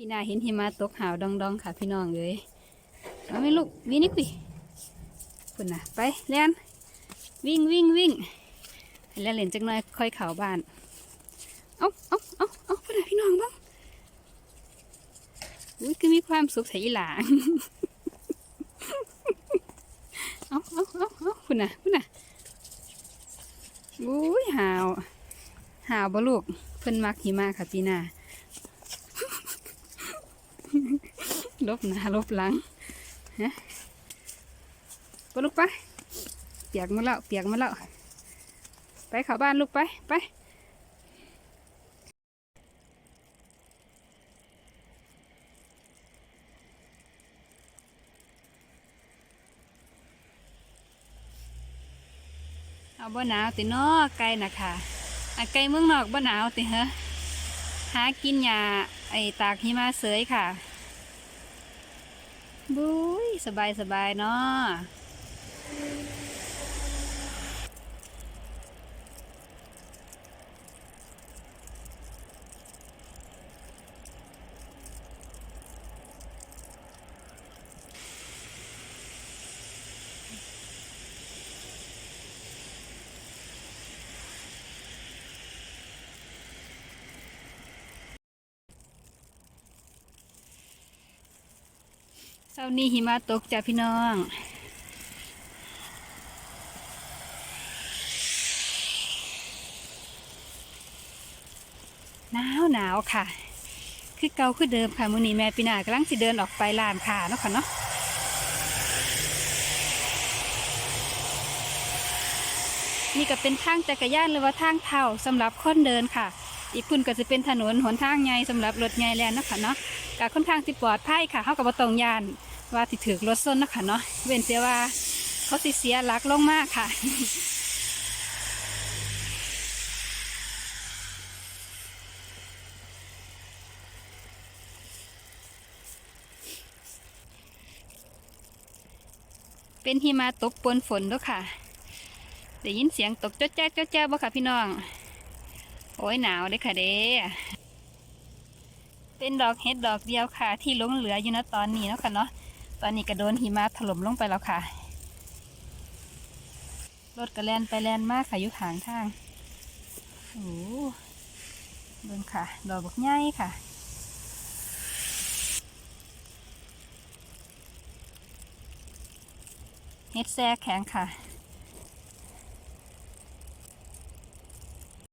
พี่นาเห็นหิมะตกหาวดองๆค่ะพี่น้องเลยเอาไม่ลูกวินี่คุยคุณน่ะไปเล่นวิ่งวิ่งวิ่งแล้วเล่นจักหน่อยค่อยเข่าบ้านเอาเอาเอาเอาคุณนะพี่น้องบ้างอุ้ยคือมีความสุขใส่หลาเอาเอาเอาเอาคุณน่ะคุณน่ะอุ้ยหาวหาวบ่ลูกเพิ่นมักหิมะค่ะพี่นา ลบหน้าลบหลังฮะไปลูกไปเปียกมาแล้วเปียกมาแล้วไปเข้าบ้านลูกไปไปเอาบ่หนาวติเนอไกลนะคะอะไกลเมืองนอกบ่หนาวติเหรอหากินหญ้าไอ้ตากหิมะเสยค่ะ บุ้ยสบายสบายเนาะ ช้านี้หิมะตกจ้ะพี่น้องหนาวหนาวค่ะ คือเก่าคือเดิมค่ะมื้อนี้แม่ปีนากำลังสิเดินออกไปลานค่ะเนาะค่ะเนาะนี่ก็เป็นทางจักรยานหรือว่าทางเท้าสำหรับคนเดินค่ะ อีกคุณก็จะเป็นถนนหนทางใหญ่สำหรับรถใหญ่แลนเนะค่ะเนาะก็ค่อนข้างสิปลอดภัยค่ะเฮาก็บ่ต้องยาน ว่าสิถือรถส้นนะคะเนาะเว้นแต่ว่าเขาสิเสียหลักลงมากค่ะเป็นหิมะตกปนฝนด้วยค่ะ ได้ยินเสียงตกจ๊ดแจ๊ดจ๊ดแจ๊ดบ่ค่ะพี่น้อง โอ้ยหนาวเด้อค่ะเด้เป็นดอกเห็ดดอกเดียวค่ะ ที่หลงเหลืออยู่นะตอนนี้เนาะค่ะเนาะ ตอนนี้ก็โดนหิมะถล่มลงไปแล้วค่ะ รถกระแลนไปแลนมากค่ะอยู่ข้างทางโอ้เบิ่งค่ะ ดอกบักใหญ่ค่ะเฮ็ดแซ่แข็งค่ะ